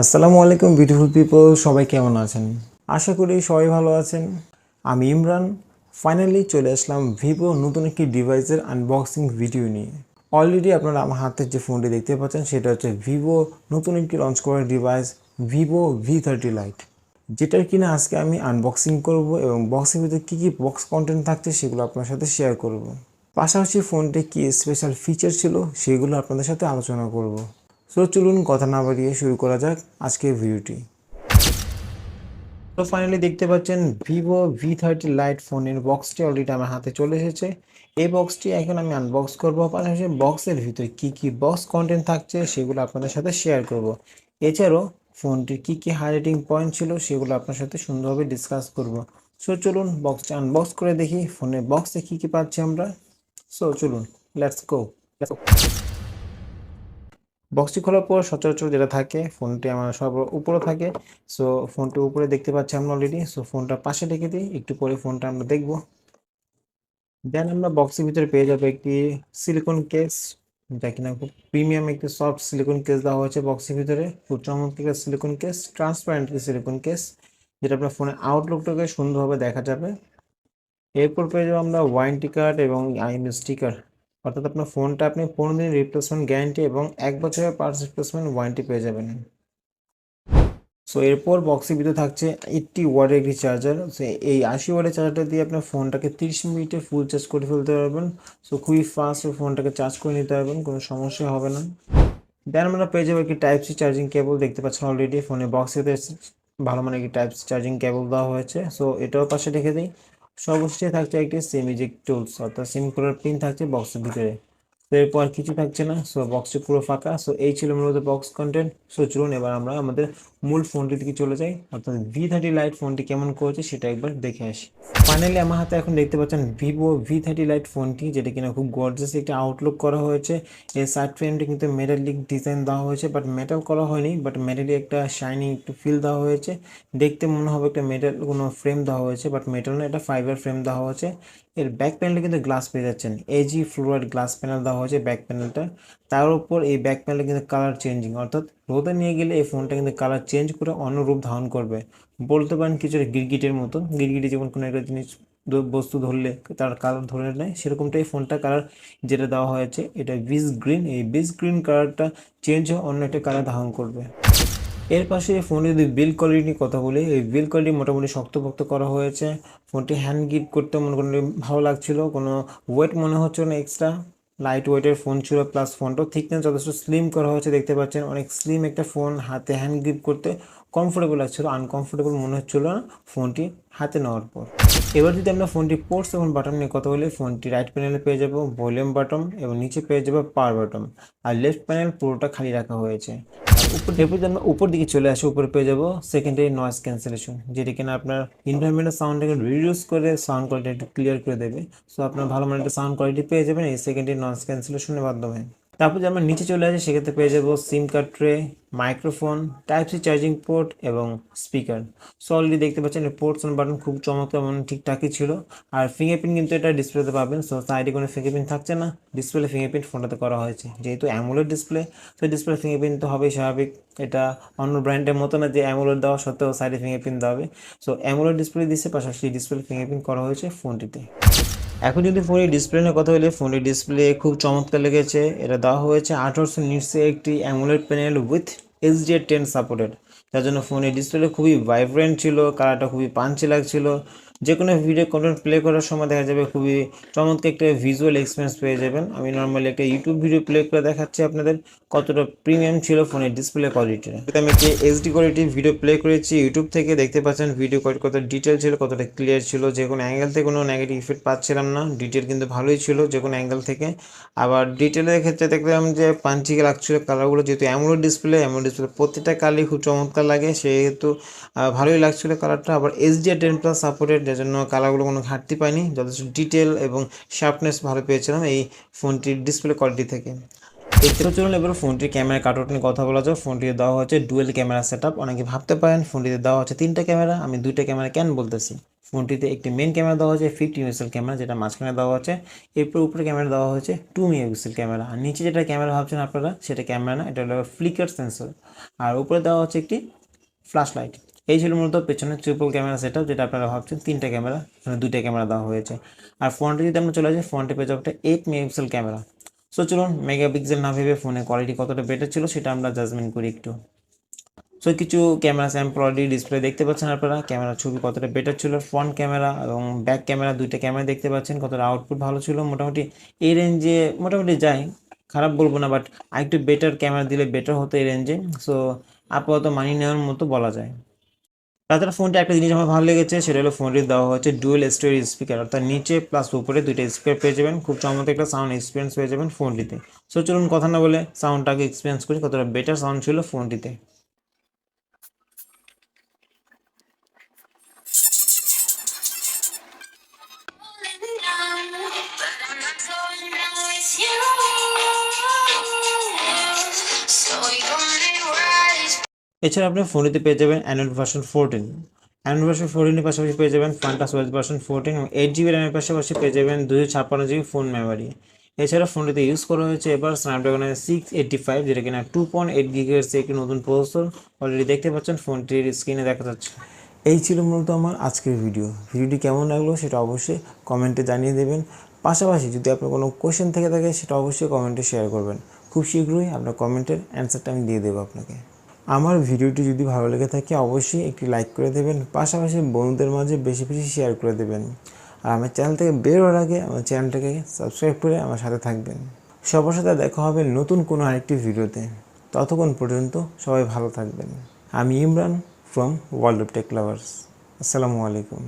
আসসালামু আলাইকুম beautiful people সবাই কেমন আছেন? আশা করি সবাই ভালো আছেন। আমি ইমরান ফাইনালি চলে আসলাম ভিভো নতুন একটি ডিভাইসের আনবক্সিং ভিডিও নিয়ে। অলরেডি আপনারা আমার হাতের যে ফোনটি দেখতে পাচ্ছেন, সেটা হচ্ছে ভিভো নতুন একটি লঞ্চ করা device Vivo V thirty lite যেটার কিনা আজকে আমি আনবক্সিং করব এবং বক্সের ভিতরে কী কী বক্স কন্টেন্ট থাকছে, সেগুলো আপনার সাথে শেয়ার করব। পাশাপাশি ফোনটি কী স্পেশাল ফিচার ছিল, সেগুলো আপনাদের সাথে আলোচনা করব। সো চলুন কথা না বাড়িয়ে শুরু করা যাক আজকের ভিডিওটি। তো ফাইনালি দেখতে পাচ্ছেন ভিভো ভি থার্টি লাইট ফোনের বক্সটি অলরেডি আমার হাতে চলে এসেছে। এই বক্সটি এখন আমি আনবক্স করব। পাশাপাশি বক্সের ভিতরে কী কী বক্স কন্টেন্ট থাকছে সেগুলো আপনাদের সাথে শেয়ার করব। এছাড়াও ফোনটির কী কী হাইলাইটিং পয়েন্ট ছিল সেগুলো আপনার সাথে সুন্দরভাবে ডিসকাস করব। সো চলুন বক্সটি আনবক্স করে দেখি। ফোনের বক্সে কী কী পাচ্ছি আমরা। সো চলুন লেটস গো লেটস বক্সটি খোলার পর সচরাচর যেটা থাকে, ফোনটি আমার সব উপরে থাকে। সো ফোনটি উপরে দেখতে পাচ্ছি আমরা অলরেডি সো ফোনটা পাশে রেখে দিই। একটু পরে ফোনটা আমরা দেখব। দেন আমরা বক্সের ভিতরে পেয়ে যাব একটি সিলিকন কেস যা কিনা খুব প্রিমিয়াম একটি সফট সিলিকন কেস দেওয়া হয়েছে বক্সের ভিতরে। খুব চমৎকার silicone case transparent silicone case যেটা আপনার ফোনের আউটলুকটাকে সুন্দরভাবে দেখা যাবে। এরপর পেয়ে যাব আমরা ওয়ারেন্টি কার্ড এবং আইএম স্টিকার অর্থাৎ আপনার ফোনটা আপনি পনেরো দিন রিপ্লেসমেন্ট গ্যারান্টি এবং এক বছরের পার্টস রিপ্লেসমেন্ট ওয়ারেন্টি পেয়ে যাবেন। সো এরপর বক্সের ভিতরে থাকছে এইটটি ওয়ার্ডের একটি চার্জার সো এই আশি ওয়ার্ডের চার্জারটা দিয়ে আপনার ফোনটাকে তিরিশ মিনিটে ফুল চার্জ করে ফেলতে পারবেন। সো খুবই ফাস্ট ফোনটাকে চার্জ করে নিতে পারবেন, কোনো সমস্যা হবে না। দেন আমরা পেয়ে যাব একটি টাইপ সি চার্জিং কেবল দেখতে পাচ্ছেন অলরেডি ফোনে বক্সে ভালো মানে একটি টাইপ সি চার্জিং কেবল দেওয়া হয়েছে। সো এটাও পাশে রেখে দিই। সর্বশেষে থাকছে একটি সিম ইজেক্ট টুলস অর্থাৎ সিম করার পিন থাকছে বক্সের ভিতরে। এরপর কিছু থাকছে না সো বক্সটি পুরো ফাঁকা। সো এই ছিল মূলত বক্স কন্টেন্ট সো চলুন এবার আমরা আমাদের মূল ফোনটি দিকে চলে যাই। অর্থাৎ ভি থার্টি লাইট ফোনটি কেমন করেছে সেটা একবার দেখে আসি। ফাইনালি আমার হাতে এখন দেখতে পাচ্ছেন ভিভো ভি থার্টি লাইট ফোনটি যেটা কিনা খুব গর্জাস একটা আউটলুক করা হয়েছে। এই সাইড ফ্রেমটি কিন্তু মেটালিক ডিজাইন দেওয়া হয়েছে বাট মেটাল করা হয়নি বাট মেটালি একটা শাইনিং একটু ফিল দেওয়া হয়েছে। দেখতে মনে হবে একটা মেটাল কোনো ফ্রেম দেওয়া হয়েছে বাট মেটাল না, এটা ফাইবার ফ্রেম দেওয়া হয়েছে। এর ব্যাক প্যানেলে কিন্তু গ্লাস পেয়ে যাচ্ছেন। এজি ফ্লোরাইড গ্লাস প্যানেল দেওয়া হয়েছে ব্যাক প্যানেলটা তার উপর এই ব্যাক প্যানেলে কিন্তু কালার চেঞ্জিং অর্থাৎ রোদে নিয়ে গেলে এই ফোনটা কিন্তু কালার চেঞ্জ করে অন্য রূপ ধারণ করবে। বলতে পারেন কিছুটা গিরগিটের মতো। গিরগিটি যেমন কোনো একটা জিনিস বস্তু ধরলে তার কালার ধরে নেয়, সেরকমটাই ফোনটা কালার যেটা দেওয়া হয়েছে, এটা বিস গ্রিন এই বিস গ্রিন কালারটা চেঞ্জ হয়ে অন্য একটা কালার ধারণ করবে। এর পাশে ফোনে যদি বিল কোয়ালিটি নিয়ে কথা বলি। এই বিল কোয়ালিটি মোটামুটি শক্তপোক্ত করা হয়েছে। ফোনটি হ্যান্ড গিট করতে মনে করেন ভালো লাগছিল। কোনো ওয়েট মনে হচ্ছে না এক্সট্রা লাইট ওয়েটের ফোন ছিল প্লাস ফোনটাও থিকনেস যথেষ্ট স্লিম করা হয়েছে। দেখতে পাচ্ছেন, অনেক স্লিম একটা ফোন হাতে হ্যান্ড গ্রিপ করতে কমফোর্টেবল লাগছিল আনকমফোর্টেবল মনে হচ্ছিল না, ফোনটি হাতে নেওয়ার পর। এবার যদি আমরা ফোনটি পোর্টস এবং বাটন নিয়ে কথা বলি, ফোনটি রাইট প্যানেলে পেয়ে যাব ভলিউম বাটন এবং নিচে পেয়ে যাব পাওয়ার বাটন আর লেফট প্যানেল পুরোটা খালি রাখা হয়েছে। এরপর আমরা উপর দিকে চলে আসি, উপরে পেয়ে যাব সেকেন্ডারি নয়েজ ক্যান্সেলেশন যেটি কিনা আপনার ইনভারমেন্টাল সাউন্ডটাকে রিডিউস করে সাউন্ড কোয়ালিটি একটু ক্লিয়ার করে দেবে। সো আপনার ভালো মানের একটা সাউন্ড কোয়ালিটি পেয়ে যাবেন এই সেকেন্ডারি নয়েজ ক্যান্সেলেশনের মাধ্যমে। তারপর যদি আমরা নিচে চলে আসি, সেক্ষেত্রে পেয়ে যাব SIM card tray microphone type C charging port এবং স্পিকার সো অলরেডি দেখতে পাচ্ছেন পোর্টস অন বাটন খুব চমৎকার এবং ঠিকঠাকই ছিল। আর ফিঙ্গারপ্রিন্ট কিন্তু এটা ডিসপ্লেতে পাবেন। সো সাইডে কোনো ফিঙ্গারপ্রিন্ট থাকছে না। ডিসপ্লে ফিঙ্গারপ্রিন্ট ফোনটাতে করা হয়েছে। যেহেতু অ্যামুলেট ডিসপ্লে তো ডিসপ্লে ফিঙ্গারপ্রিন্ট তো হবেই স্বাভাবিক। এটা অন্য ব্র্যান্ডের মতো না যে অ্যামুলেট দেওয়া সত্ত্বেও সাইডে ফিঙ্গারপ্রিন্ট দেওয়া হবে। সো অ্যামুলেট ডিসপ্লে দিচ্ছে পাশাপাশি ডিসপ্লে ফিঙ্গারপ্রিন্ট করা হয়েছে ফোনটিতে এখন যদি ফোনের ডিসপ্লে নিয়ে কথা বলি ফোনের ডিসপ্লে খুব চমৎকার লেগেছে। এটা দেওয়া হয়েছে আঠারোশো নিটসে একটি AMOLED panel with HD ten supported যার জন্য ফোনের ডিসপ্লে খুবই ভাইব্রেন্ট ছিল কালারটা খুবই পাঞ্চি লাগছিল। যে কোনো ভিডিও কন্টেন্ট প্লে করার সময় দেখা যাবে খুবই চমৎকার একটা ভিজুয়াল এক্সপিরিয়েন্স পেয়ে যাবেন। আমি নর্মালি একটা ইউটিউব ভিডিও প্লে করে দেখাচ্ছি আপনাদের, কতটা প্রিমিয়াম ছিল ফোনের ডিসপ্লে কোয়ালিটি আমি একটি এইচডি কোয়ালিটি ভিডিও প্লে করেছি ইউটিউব থেকে দেখতে পাচ্ছেন ভিডিও কোয়ালিটি কত ডিটেল ছিল, কতটা ক্লিয়ার ছিল, যে কোনো অ্যাঙ্গেল থেকে কোনো নেগেটিভ ইফেক্ট পাচ্ছিলাম না ডিটেল কিন্তু ভালোই ছিল যে কোনো অ্যাঙ্গেল থেকে। আবার ডিটেলের ক্ষেত্রে দেখলাম যে পাঞ্চিকে লাগছিল কালারগুলো যেহেতু অ্যামোলো ডিসপ্লে অ্যামোলো ডিসপ্লে প্রত্যেকটা কালারই খুব চমৎকার লাগে, সেহেতু ভালোই লাগছিল কালারটা আবার এইচডি টেন প্লাস সাপোর্টেড যার জন্য কালারগুলো কোনো ঘাটতি পাইনি যথেষ্ট ডিটেল এবং শার্পনেস ভালো পেয়েছিলাম এই ফোনটির ডিসপ্লে কোয়ালিটি থেকে। দেখতে চলুন এবার ফোনটির ক্যামেরা কাটআউট নিয়ে কথা বলা যাক। ফোনটিতে দেওয়া হচ্ছে ডুয়েল ক্যামেরা সেট অনেকে ভাবতে পারেন ফোনটিতে দেওয়া হচ্ছে তিনটা ক্যামেরা আমি দুইটা ক্যামেরা কেন বলতেছি? ফোনটিতে একটি মেন ক্যামেরা দেওয়া হয়েছে ফিফটি মেগাপিক্সেল ক্যামেরা যেটা মাঝখানে দেওয়া হচ্ছে এরপর উপরে ক্যামেরা দেওয়া হয়েছে টু মেগাপিক্সেল ক্যামেরা আর নিচে যেটা ক্যামেরা ভাবছেন আপনারা, সেটা ক্যামেরা না, এটা হলো ফ্লিকার সেন্সর আর উপরে দেওয়া হচ্ছে একটি ফ্ল্যাশ লাইট এই ছিল মূলত পেছনে ট্রিপল ক্যামেরা সেটআপ যেটা আপনারা ভাবছেন, তিনটা ক্যামেরা এখানে দুইটা ক্যামেরা দেওয়া হয়েছে। আর ফ্রন্টে যদি আমরা চলে যাই ফ্রন্টে পেয়ে যাব এইট মেগাপিক্সেল ক্যামেরা সো চলুন মেগাপিক্সেল না ভেবে ফোনের কোয়ালিটি কতটা বেটার ছিল, সেটা আমরা জাজমেন্ট করি একটু। সো কিছু ক্যামেরা স্যাম্পল অলরেডি ডিসপ্লে দেখতে পাচ্ছেন আপনারা। ক্যামেরা ছবি কতটা বেটার ছিল ফ্রন্ট ক্যামেরা এবং ব্যাক ক্যামেরা দুইটা ক্যামেরা দেখতে পাচ্ছেন, কতটা আউটপুট ভালো ছিল। মোটামুটি এই রেঞ্জে মোটামুটি যায় খারাপ বলব না বাট আরেকটু বেটার ক্যামেরা দিলে বেটার হতো এই রেঞ্জে সো আপাতত মানি নেওয়ার মতো বলা যায়। তাছাড়া ফোনটা একটা জিনিস আমার ভালো লেগেছে, সেটা হলো ফোনটি দেওয়া হচ্ছে ডুয়েল স্টোরেজ স্পিকার অর্থাৎ নিচে প্লাস উপরে দুইটা স্পিকার পেয়ে যাবেন খুব চমৎকার একটা সাউন্ড এক্সপিরিয়েন্স পেয়ে যাবেন ফোনটিতে সো চলুন কথা না বলে সাউন্ডটাকে এক্সপিরিয়েন্স করি, কতটা বেটার সাউন্ড ছিল ফোনটিতে you. এছাড়া আপনি ফোনটিতে পেয়ে যাবেন Android version fourteen Android version ফোরটিনের পাশাপাশি পেয়ে যাবেন ফান্টাস ওয়েস ভার্সন ফোরটিন এবং এইট জিবি র্যামের পাশাপাশি পেয়ে যাবেন দুশো ছাপ্পান্ন জিবি ফোন মেমোরি এছাড়া ফোনটিতে ইউজ করা হয়েছে এবার স্ন্যাপড্রাগনের সিক্স এইটটি ফাইভ যেটা কিনা টু পয়েন্ট এইট গিগের একটি নতুন প্রসেসর অলরেডি দেখতে পাচ্ছেন ফোনটির স্ক্রিনে দেখা যাচ্ছে। এই ছিল মূলত আমার আজকের ভিডিও ভিডিওটি কেমন লাগল সেটা অবশ্যই কমেন্টে জানিয়ে দেবেন। পাশাপাশি যদি আপনার কোনো কোয়েশ্চেন থেকে থাকে, সেটা অবশ্যই কমেন্টে শেয়ার করবেন। খুব শীঘ্রই আপনার কমেন্টের অ্যান্সারটা আমি দিয়ে দেবো আপনাকে। আমার ভিডিওটি যদি ভালো লেগে থাকে, অবশ্যই একটি লাইক করে দেবেন, পাশাপাশি বন্ধুদের মাঝে বেশি বেশি শেয়ার করে দেবেন। আর আমার চ্যানেল থেকে বেরোর আগে আমার চ্যানেলটাকে সাবস্ক্রাইব করে আমার সাথে থাকবেন। সবার সাথে দেখা হবে নতুন কোনো আরেকটি ভিডিওতে। ততক্ষণ পর্যন্ত সবাই ভালো থাকবেন। আমি Imran from World of Tech Lovers আসসালামু আলাইকুম।